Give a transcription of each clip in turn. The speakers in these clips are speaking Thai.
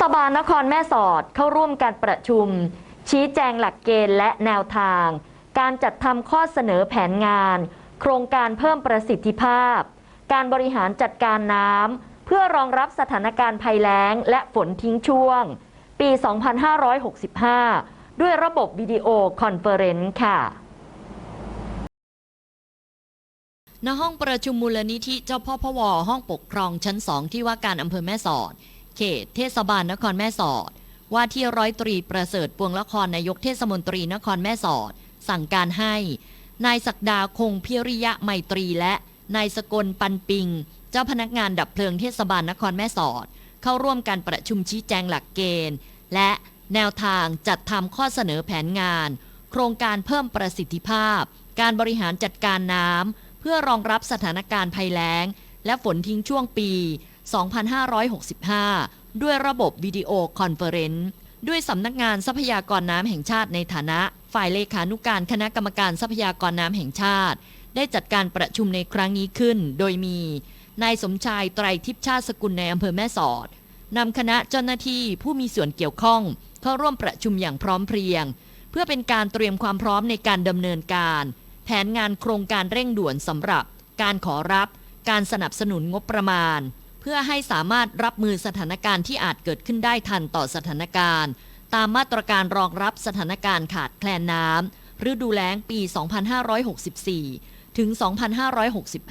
ศบาลนครแม่สอดเข้าร่วมการประชุม ชี้แจงหลักเกณฑ์และแนวทาง การจัดทำข้อเสนอแผนงาน โครงการเพิ่มประสิทธิภาพ การบริหารจัดการน้ำเพื่อรองรับสถานการณ์ภัยแล้งและฝนทิ้งช่วง ปี 2565 ด้วยระบบวิดีโอคอนเฟอเรนซ์ค่ะณห้องประชุมมูลนิธิเจ้าพ่อพวห้องปกครองชั้นสองที่ว่าการอำเภอแม่สอด เขตเทศบาลนครแม่สอด ว่าที่ร้อยตรีประเสริฐปวงละครนายกเทศมนตรีนครแม่สอด สั่งการให้นายศักดาคงพิริยะไมตรีและนายสกลปันปิง เจ้าพนักงานดับเพลิงเทศบาลนครแม่สอด เข้าร่วมการประชุมชี้แจงหลักเกณฑ์ และแนวทางจัดทำข้อเสนอแผนงาน โครงการเพิ่มประสิทธิภาพ การบริหารจัดการน้ำเพื่อรองรับสถานการณ์ภัยแล้ง และฝนทิ้งช่วงปี 2565 ด้วยระบบวิดีโอคอนเฟอเรนซ์ด้วยสำนักงานทรัพยากรน้ำแห่งชาติในฐานะ ฝ่ายเลขานุการคณะกรรมการทรัพยากรน้ำแห่งชาติ ได้จัดการประชุมในครั้งนี้ขึ้น โดยมีนายสมชายไตรทิพชาติสกุลในอำเภอแม่สอดนำคณะเจ้าหน้าที่ผู้มีส่วนเกี่ยวข้องเข้าร่วมประชุมอย่างพร้อมเพรียง เพื่อเป็นการเตรียมความพร้อมในการดำเนินการ แผนงานโครงการเร่งด่วนสำหรับ การขอรับ การสนับสนุนงบประมาณ เพื่อให้สามารถรับมือสถานการณ์ที่อาจเกิดขึ้นได้ทันต่อสถานการณ์ ตามมาตรการรองรับสถานการณ์ขาดแคลนน้ำฤดูแล้งปี 2564 ถึง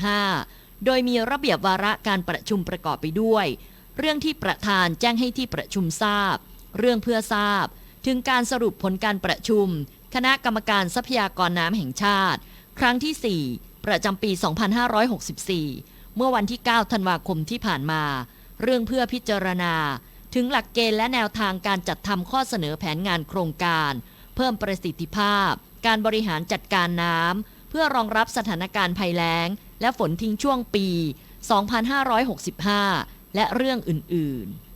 2565 โดยมีระเบียบวาระการประชุมประกอบไปด้วย เรื่องที่ประธานแจ้งให้ที่ประชุมทราบ เรื่องเพื่อทราบ ถึงการสรุปผลการประชุม คณะกรรมการทรัพยากรน้ำแห่งชาติ ครั้งที่ 4 ประจำปี 2564 เมื่อวันที่ 9 ธันวาคมที่ผ่านมา เรื่องเพื่อพิจารณา ถึงหลักเกณฑ์และแนวทางการจัดทำข้อเสนอแผนงานโครงการ เพิ่มประสิทธิภาพ การบริหารจัดการน้ำเพื่อรองรับสถานการณ์ภัยแล้ง และฝนทิ้งช่วงปี 2565 และเรื่องอื่น ๆ